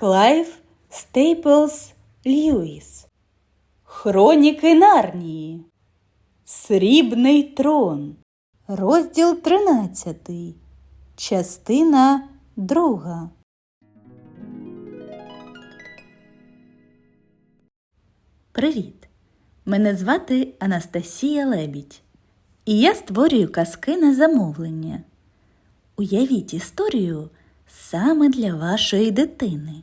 Клайв Стейплс Льюіс. Хроніки Нарнії. Срібний трон. Розділ 13. Частина 2. Привіт! Мене звати Анастасія Лебідь. І я створюю казки на замовлення. Уявіть історію саме для вашої дитини,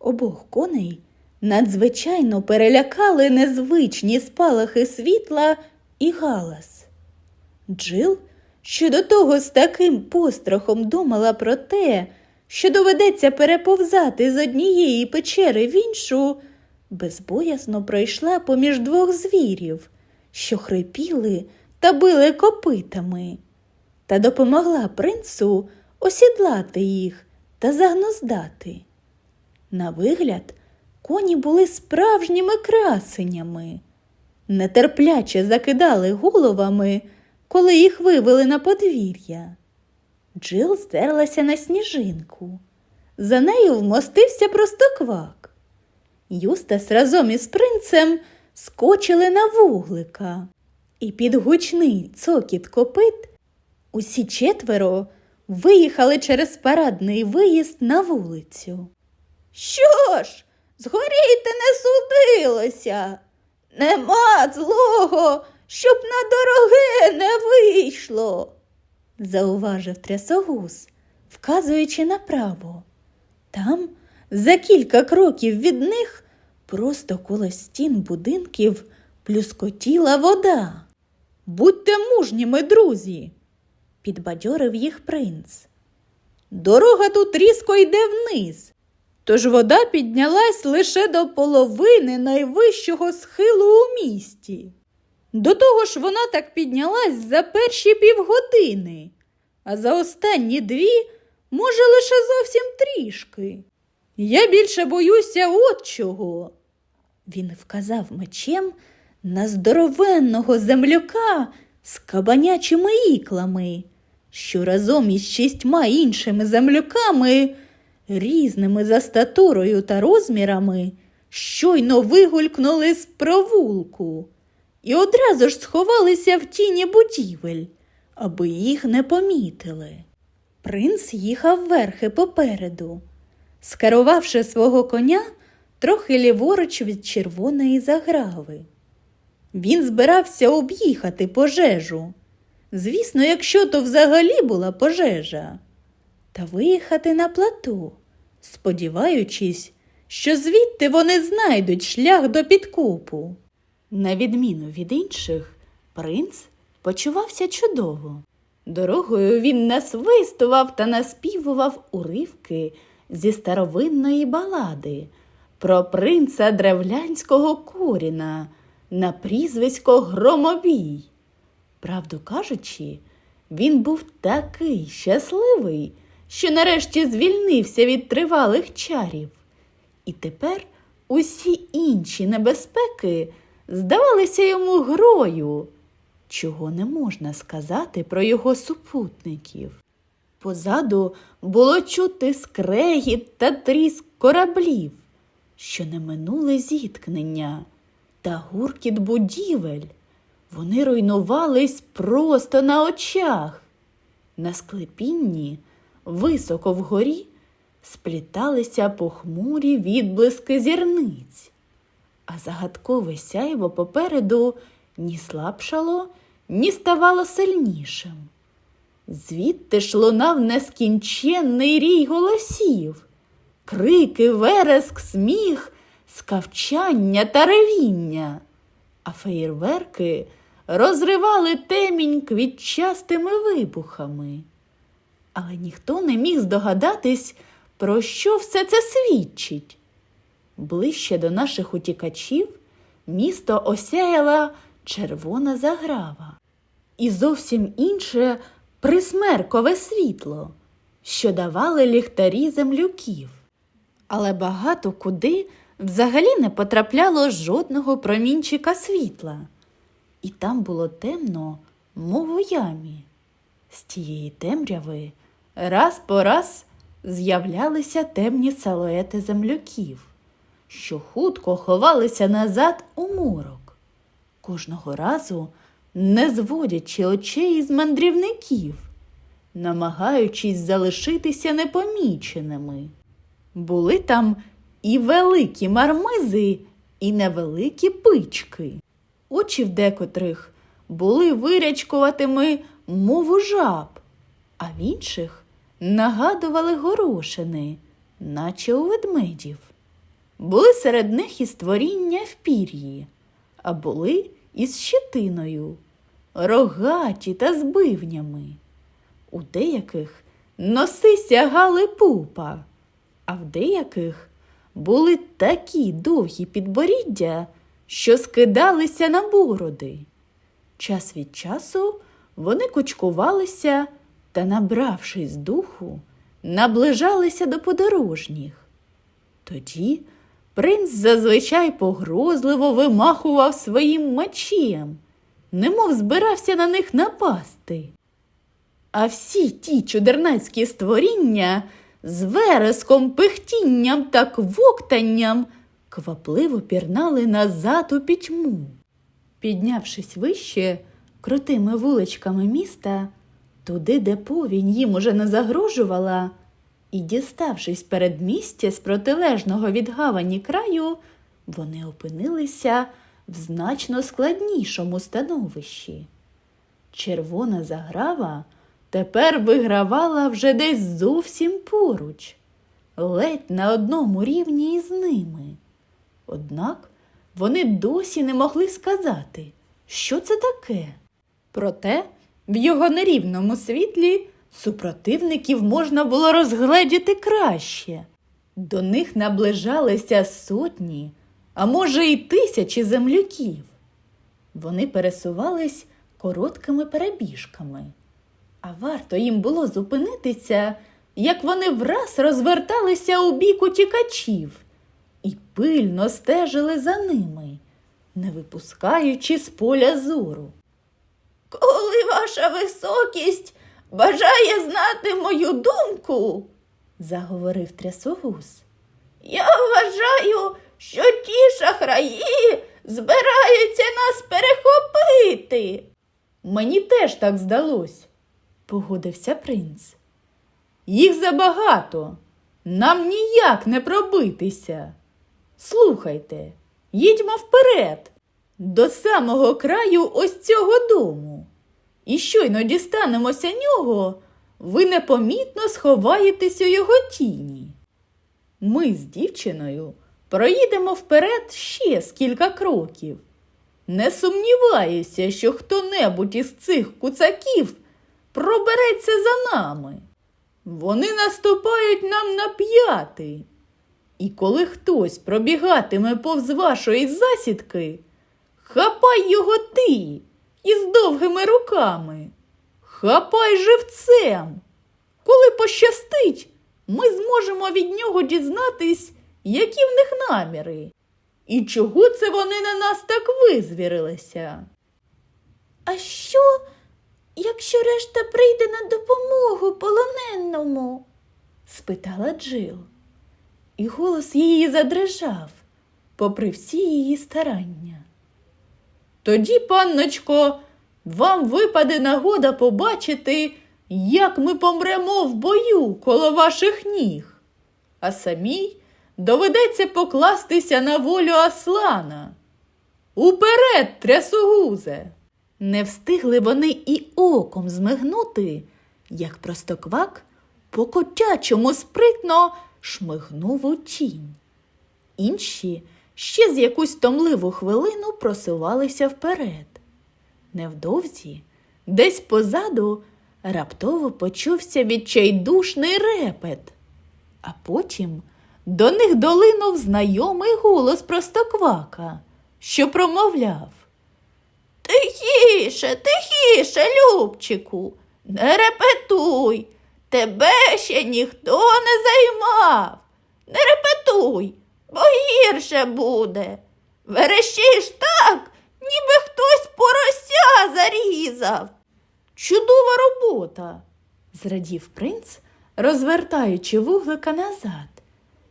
Обох коней надзвичайно перелякали незвичні спалахи світла і галас. Джил, що до того з таким пострахом думала про те, що доведеться переповзати з однієї печери в іншу, безбоязно пройшла поміж двох звірів, що хрипіли та били копитами, та допомогла принцу осідлати їх та загнуздати. На вигляд, коні були справжніми красенями, нетерпляче закидали головами, коли їх вивели на подвір'я. Джил здерлася на сніжинку. За нею вмостився простоквак. Юстас разом із принцем скочили на вуглика, і під гучний цокіт копит усі четверо виїхали через парадний виїзд на вулицю. Що ж, згоріти не судилося. Нема злого, щоб на дороге не вийшло зауважив трясогуз, вказуючи направо. Там, за кілька кроків від них, просто коло стін будинків плюскотіла вода. Будьте мужніми, друзі, підбадьорив їх принц. Дорога тут різко йде вниз, тож вода піднялась лише до половини найвищого схилу у місті. До того ж вона так піднялась за перші півгодини, а за останні дві, може, лише зовсім трішки. Я більше боюся от чого. Він вказав мечем на здоровенного земляка з кабанячими іклами, що разом із шістьма іншими земляками, різними за статурою та розмірами, щойно вигулькнули з провулку і одразу ж сховалися в тіні будівель, аби їх не помітили. Принц їхав верхи попереду, скерувавши свого коня трохи ліворуч від червоної заграви. Він збирався об'їхати пожежу. Звісно, якщо то взагалі була пожежа, та виїхати на плату, сподіваючись, що звідти вони знайдуть шлях до підкупу. На відміну від інших, принц почувався чудово. Дорогою він насвистував та наспівував уривки зі старовинної балади про принца древлянського коріна на прізвисько Громобій. Правду кажучи, він був такий щасливий, що нарешті звільнився від тривалих чарів. І тепер усі інші небезпеки здавалися йому грою, чого не можна сказати про його супутників. Позаду було чути скрегіт та тріск кораблів, що не минули зіткнення, та гуркіт будівель. Вони руйнувались просто на очах. На склепінні, високо вгорі, спліталися похмурі відблиски зірниць а загадкове сяйво попереду ні слабшало, ні ставало сильнішим. Звідти ж лунав нескінченний рій голосів, крики, вереск, сміх, скавчання та ревіння, а феєрверки розривали темінь квітчастими вибухами. Але ніхто не міг здогадатись, про що все це свідчить. Ближче до наших утікачів місто осяяла червона заграва і зовсім інше присмеркове світло, що давали ліхтарі землюків. Але багато куди взагалі не потрапляло жодного промінчика світла, і там було темно, мов у ямі. З тієї темряви раз по раз з'являлися темні силуети земляків, що хутко ховалися назад у морок, кожного разу не зводячи очей із мандрівників, намагаючись залишитися непоміченими. Були там і великі мармизи, і невеликі пички. Очі в декотрих були вирячкуватими, мов у жаб, а в інших нагадували горошини, наче у ведмедів. Були серед них і створіння в пір'ї, а були із щетиною, рогаті та з бивнями. У деяких носи сягали пупа, а в деяких були такі довгі підборіддя, що скидалися на бороди. Час від часу вони кучкувалися та, набравшись духу, наближалися до подорожніх. Тоді принц зазвичай погрозливо вимахував своїм мечем, немов збирався на них напасти. А всі ті чудернацькі створіння з вереском, пихтінням та квоктанням квапливо пірнали назад у пітьму. Піднявшись вище крутими вуличками міста, туди, де повінь їм уже не загрожувала, і, діставшись перед місця з протилежного від гавані краю, вони опинилися в значно складнішому становищі. Червона заграва тепер вигравала вже десь зовсім поруч, ледь на одному рівні із ними. Однак вони досі не могли сказати, що це таке. Проте в його нерівному світлі супротивників можна було розгледіти краще. До них наближалися сотні, а може й тисячі земляків. Вони пересувались короткими перебіжками. А варто їм було зупинитися, як вони враз розверталися у бік утікачів і пильно стежили за ними, не випускаючи з поля зору. Коли ваша високість бажає знати мою думку, заговорив трясогуз, я вважаю, що ті шахраї збираються нас перехопити. Мені теж так здалось, погодився принц. Їх забагато, нам ніяк не пробитися. Слухайте, їдьмо вперед, до самого краю ось цього дому. І щойно дістанемося нього, ви непомітно сховаєтесь у його тіні. Ми з дівчиною проїдемо вперед ще з кроків. Не сумніваюся, що хто-небудь із цих куцаків пробереться за нами. Вони наступають нам на п'яти. І коли хтось пробігатиме повз вашої засідки, хапай його ти із довгими руками, хапай живцем. Коли пощастить, ми зможемо від нього дізнатись, які в них наміри. І чого це вони на нас так визвірилися? А що, якщо решта прийде на допомогу полоненному? спитала Джил. І голос її задрижав, попри всі її старання. Тоді, панночко, вам випаде нагода побачити, як ми помремо в бою коло ваших ніг, а самій доведеться покластися на волю Аслана. Уперед, трясогузе! Не встигли вони і оком змигнути, як простоквак по котячому спритно шмигнув у тінь. Інші ще з якусь томливу хвилину просувалися вперед. Невдовзі, десь позаду, раптово почувся відчайдушний репет, а потім до них долинув знайомий голос простоквака, що промовляв. Тихіше, тихіше, Любчику, не репетуй. Тебе ще ніхто не займав. Не репетуй, бо гірше буде. Верещиш так, ніби хтось порося зарізав. Чудова робота, зрадів принц, розвертаючи вуглика назад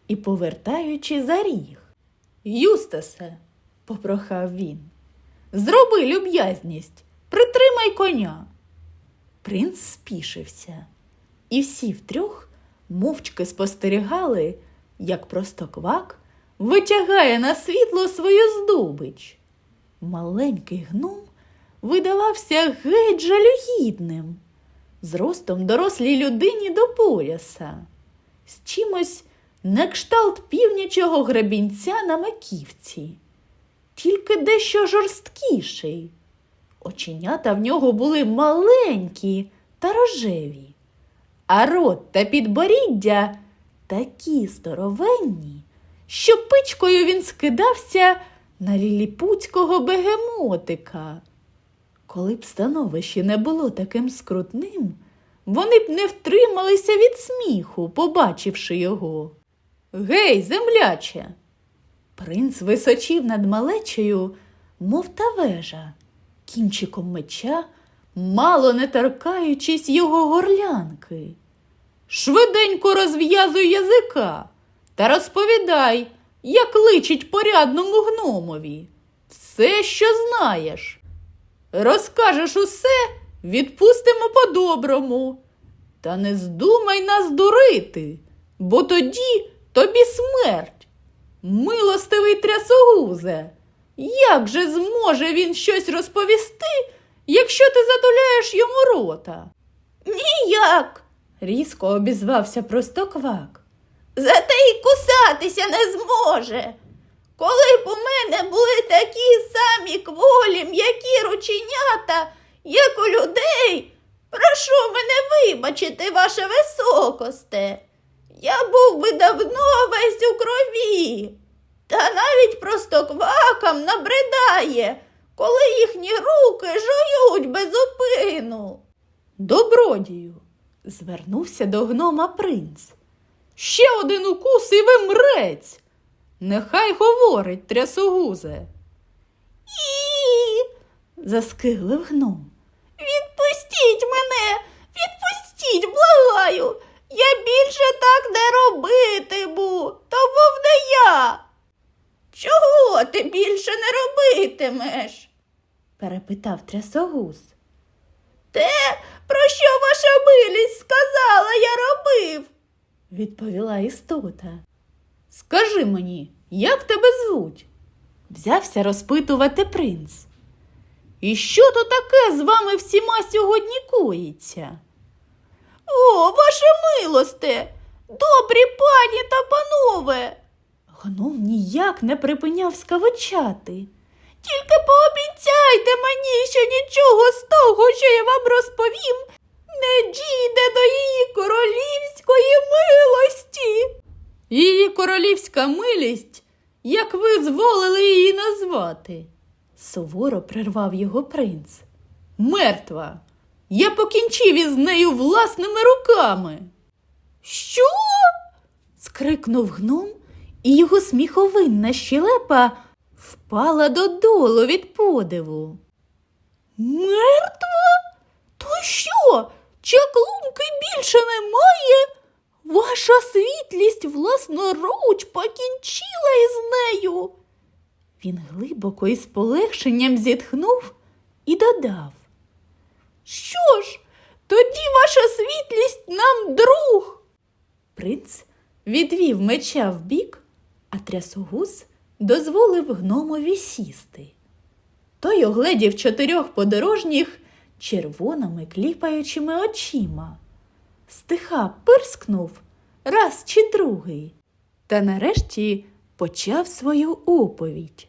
і повертаючи за ріг. Юстасе, попрохав він, зроби люб'язність, притримай коня. Принц спішився, і всі втрьох мовчки спостерігали, як простоквак витягає на світло свою здобич. Маленький гном видавався геть жалюгідним, зростом дорослій людині до пояса, з чимось на кшталт півнячого гребінця на маківці, тільки дещо жорсткіший. Оченята в нього були маленькі та рожеві, а рот та підборіддя такі здоровенні, що пичкою він скидався на ліліпутського бегемотика. Коли б становище не було таким скрутним, вони б не втрималися від сміху, побачивши його. Гей, земляче! Принц височів над малечею, мов та вежа, кінчиком меча, мало не торкаючись його горлянки. Швиденько розв'язуй язика та розповідай, як личить порядному гномові. Все, що знаєш. Розкажеш усе, відпустимо по-доброму. Та не здумай нас дурити, бо тоді тобі смерть. Милостивий трясогузе, як же зможе він щось розповісти, якщо ти затуляєш йому рота? Ніяк, різко обізвався простоквак. Зате й кусатися не зможе. Коли б у мене були такі самі кволі м'які рученята, як у людей, прошу мене вибачити, ваше високосте. Я був би давно весь у крові. Та навіть простоквакам набридає, коли їхні руки жують без упину. Добродію, звернувся до гнома принц. Ще один укус і вимрець. Нехай говорить трясогузе. І. заскиглив гном. Відпустіть мене, відпустіть, благаю. Я більше так не робитиму, то був не я. Чого ти більше не робитимеш? перепитав трясогуз. Те, про що ваша милість сказала, я робив, відповіла істота. Скажи мені, як тебе звуть? взявся розпитувати принц. І що то таке з вами всіма сьогодні коїться? О, ваше милосте, добрі пані та панове. Гном ніяк не припиняв скавичати. Тільки пообіцяйте мені, що нічого з того, що я вам розповім, не дійде до її королівської милості. Її королівська милість, як ви зволили її назвати, суворо прервав його принц. Мертва. Я покінчив із нею власними руками. Що? скрикнув гном, і його сміховинна щелепа впала додолу від подиву. Мертва? То що? Чаклунки більше немає? Ваша світлість власноруч покінчила із нею. Він глибоко і з полегшенням зітхнув і додав. Що ж, тоді ваша світлість нам друг. Принц відвів меча вбік, а трясогуз дозволив гномові сісти. Той огледів чотирьох подорожніх червоними кліпаючими очима. Стиха пирскнув раз чи другий, та нарешті почав свою оповідь.